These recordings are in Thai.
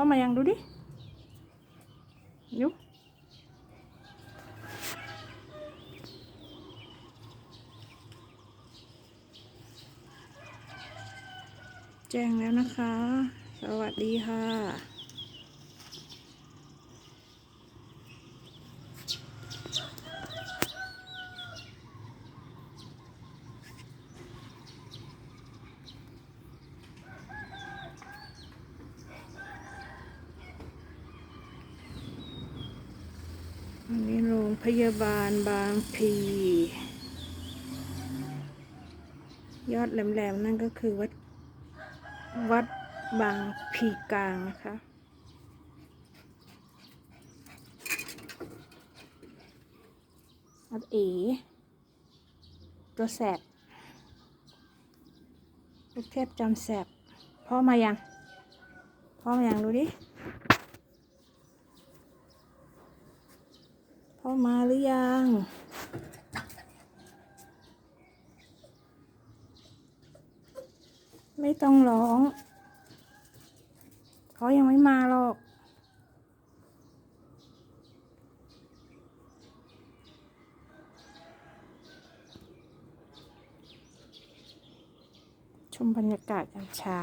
พ่อมายังดูดิยุแจ้งแล้วนะคะ สวัสดีค่ะ อันนี้โรง พยาบาลบางพลียอดแหลมๆนั่นก็คือวัดวัดบางพีกลางนะคะวัดเอตัวแสบลูกเทพจำแสบพ่อมายังพ่อมายังดูดิ พ่อมาหรือยัง ไม่ต้องร้อง เขายังไม่มาหรอกชมบรรยากาศยามเช้า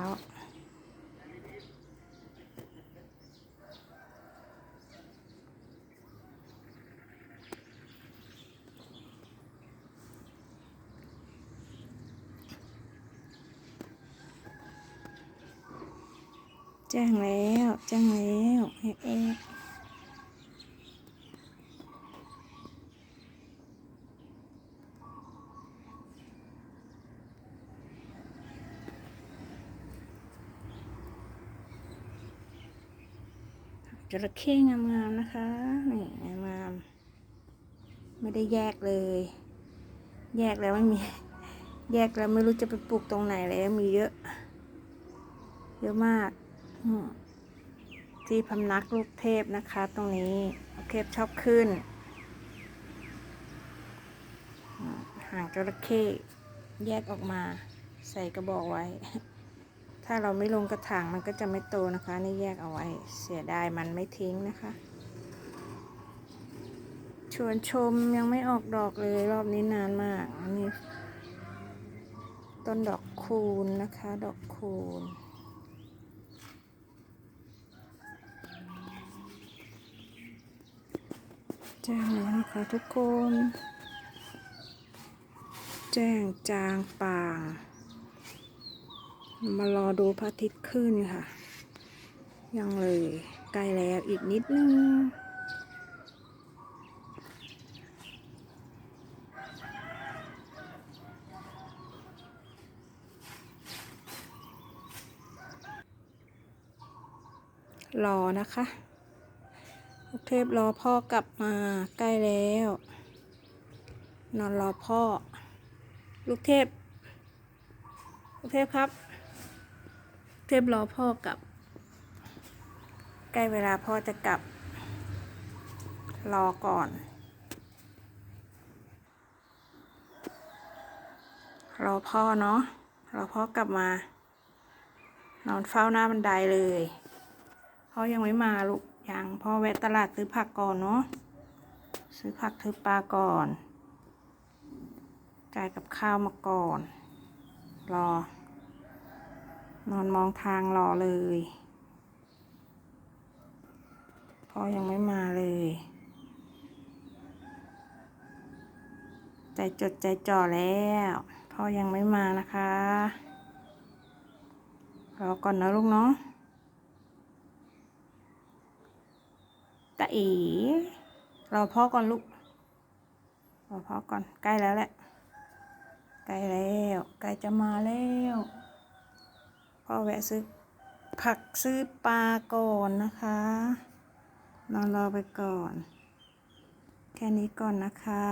จ้งแล้วแจ้งแล้วเอ๊ะเอ๊ะจระเข้งามๆนะคะนี่งามไม่ได้แยกเลย แยกแล้วไม่มี แยกแล้วไม่รู้จะไปปลูกตรงไหนแล้วมีเยอะ เยอะมาก ที่พำนักลูกเทพนะคะ ตรงนี้ลูกเทพชอบขึ้น หางจระเข้แยกออกมาใส่กระบอกไว้ ถ้าเราไม่ลงกระถางมันก็จะไม่โตนะคะ นี่แยกเอาไว้ เสียดายมันไม่ทิ้งนะคะ ชวนชมยังไม่ออกดอกเลยรอบนี้นานมาก อันนี้ต้นดอกคูณนะคะ ดอกคูณ แจ้งแล้วนะคะทุกคน แจ้งจางป่าง มารอดูพระอาทิตย์ขึ้นค่ะ ยังเลยใกล้แล้วอีกนิดนึงรอนะคะ ลูกเทพรอพ่อกลับมาใกล้แล้ว นอนรอพ่อ ลูกเทพ ลูกเทพครับ เทพรอพ่อกลับ ใกล้เวลาพ่อจะกลับ รอก่อน รอพ่อเนาะรอพ่อกลับมา นอนเฝ้าหน้าบันไดเลยพ่อยังไม่มาลูก ยังพ่อแวะตลาดซื้อผักก่อนเนาะซื้อผักซื้อปลาก่อน จ่ายกับข้าวมาก่อน รอ นอนมองทางรอเลยพ่อยังไม่มาเลย ใจจดใจจ่อแล้วพ่อยังไม่มานะคะ รอก่อนนะลูกเนาะ ตาเอ๋รอพ่อก่อนลูกรอพ่อก่อนใกล้แล้วแหละใกล้แล้วใกล้จะมาแล้วพ่อแวะซื้อผักซื้อปลาก่อนนะคะนอนรอไปก่อน แค่นี้ก่อนนะคะ